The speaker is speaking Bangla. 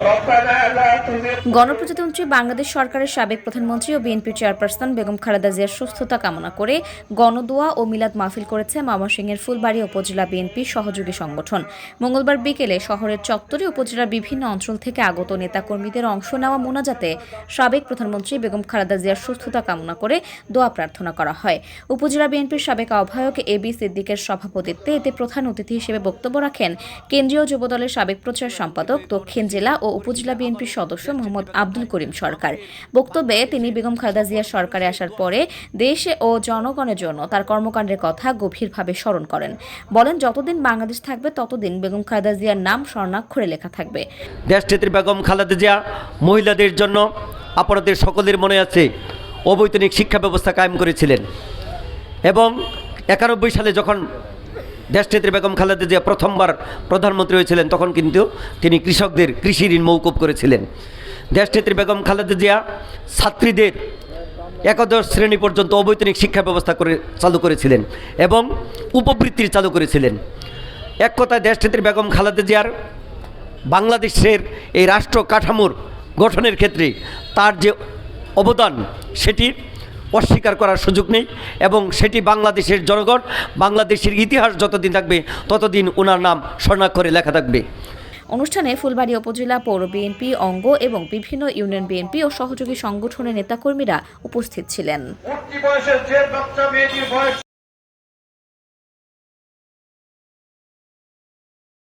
Open and গণপ্রজাতন্ত্রী বাংলাদেশ সরকারের সাবেক প্রধানমন্ত্রী ও বিএনপি চেয়ারপারসন বেগম খালেদা জিয়ার সুস্থতা কামনা করে গণদোয়া ও মিলাদ মাহফিল করেছে ময়মনসিংহের ফুলবাড়ী উপজেলা বিএনপি সহযোগী সংগঠন। মঙ্গলবার বিকেলে শহরের চত্বরে উপজেলার বিভিন্ন অঞ্চল থেকে আগত নেতাকর্মীদের অংশ নেওয়া মোনাজাতে সাবেক প্রধানমন্ত্রী বেগম খালেদা জিয়ার সুস্থতা কামনা করে দোয়া প্রার্থনা করা হয়। উপজেলা বিএনপির সাবেক আহ্বায়ক এ বি সিদ্দিকের সভাপতিত্বে এতে প্রধান অতিথি হিসেবে বক্তব্য রাখেন কেন্দ্রীয় যুবদলের সাবেক প্রচার সম্পাদক দক্ষিণ জেলা ও উপজেলা বিএনপির সদস্য মোহাম্মদ আব্দুল করিম সরকার। বক্তব্যে তিনি বেগম খালেদা জিয়ার সরকারে আসার পরে দেশে ও জনগণের জন্য তার কর্মকাণ্ডের কথা গভীরভাবে স্মরণ করেন। বলেন, যতদিন বাংলাদেশ থাকবে, ততদিন বেগম খালেদা জিয়ার নাম স্বর্ণাক্ষরে লেখা থাকবে। দেশনেত্রী বেগম খালেদা জিয়া মহিলাদের জন্য আপনাদের সকলের মনে আছে, অবৈতনিক শিক্ষা ব্যবস্থা কায়েম করেছিলেন। এবং একানব্বই সালে যখন দেশনেত্রী বেগম খালেদা জিয়া প্রথমবার প্রধানমন্ত্রী হয়েছিলেন, তখন কিন্তু তিনি কৃষকদের কৃষি ঋণ মৌকুব করেছিলেন। দেশনেত্রী বেগম খালেদা জিয়া ছাত্রীদের একাদশ শ্রেণি পর্যন্ত অবৈতনিক শিক্ষা ব্যবস্থা করে চালু করেছিলেন এবং উপবৃত্তির চালু করেছিলেন। এক কথায় দেশনেত্রী বেগম খালেদা জিয়ার বাংলাদেশের এই রাষ্ট্র কাঠামোর গঠনের ক্ষেত্রে তার যে অবদান সেটি অস্বীকার করার সুযোগ নেই এবং সেটি বাংলাদেশের জনগণ বাংলাদেশের ইতিহাস যতদিন থাকবে ততদিন ওনার নাম স্বর্ণাক্ষরে লেখা থাকবে। অনুষ্ঠানে ফুলবাড়ী উপজেলা পৌর বিএনপি অঙ্গ এবং বিভিন্ন ইউনিয়ন বিএনপি ও সহযোগী সংগঠনের নেতাকর্মীরা উপস্থিত ছিলেন।